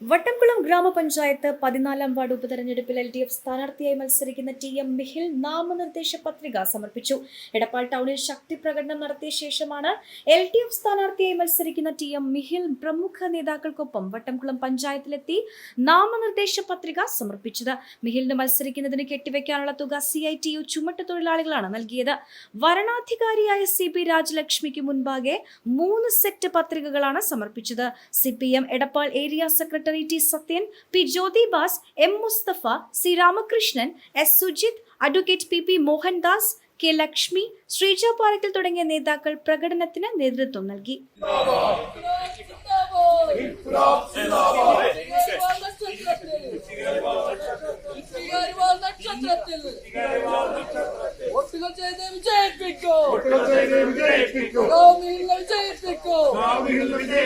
വട്ടംകുളം ഗ്രാമപഞ്ചായത്ത് പതിനാലാം വാർഡ് ഉപതെരഞ്ഞെടുപ്പിൽ എൽ ഡി എഫ് സ്ഥാനാർത്ഥിയായി മത്സരിക്കുന്ന ടി എം മിഹിൽ നാമനിർദ്ദേശ പത്രിക സമർപ്പിച്ചു. എടപ്പാൾ ടൗണിൽ ശക്തി പ്രകടനം നടത്തിയ ശേഷമാണ് എൽ ഡി എഫ് സ്ഥാനാർത്ഥിയായി മത്സരിക്കുന്ന ടി എം മിഹിൽ പ്രമുഖ നേതാക്കൾക്കൊപ്പം വട്ടംകുളം പഞ്ചായത്തിലെത്തി നാമനിർദ്ദേശ പത്രിക സമർപ്പിച്ചത്. മിഹിലിന് മത്സരിക്കുന്നതിന് കെട്ടിവെക്കാനുള്ള തുക സി ഐ ടി യു ചുമട്ട് തൊഴിലാളികളാണ് നൽകിയത്. വരണാധികാരിയായ സി പി രാജലക്ഷ്മിക്ക് മുൻപാകെ മൂന്ന് സെറ്റ് പത്രികകളാണ് സമർപ്പിച്ചത്. C P M Edappal area secretary T Sathyan P Jyothibas M Mustafa C Ramakrishnan S Sujith advocate P P Mohandas K Lakshmi Sreeja Parakkal തുടങ്ങിയ നേതാക്കൾ പ്രകടനത്തിന് നേതൃത്വം നൽകി. ജയിപ്പിക്കോ ജയിപ്പിക്കോ ചെയ്ത്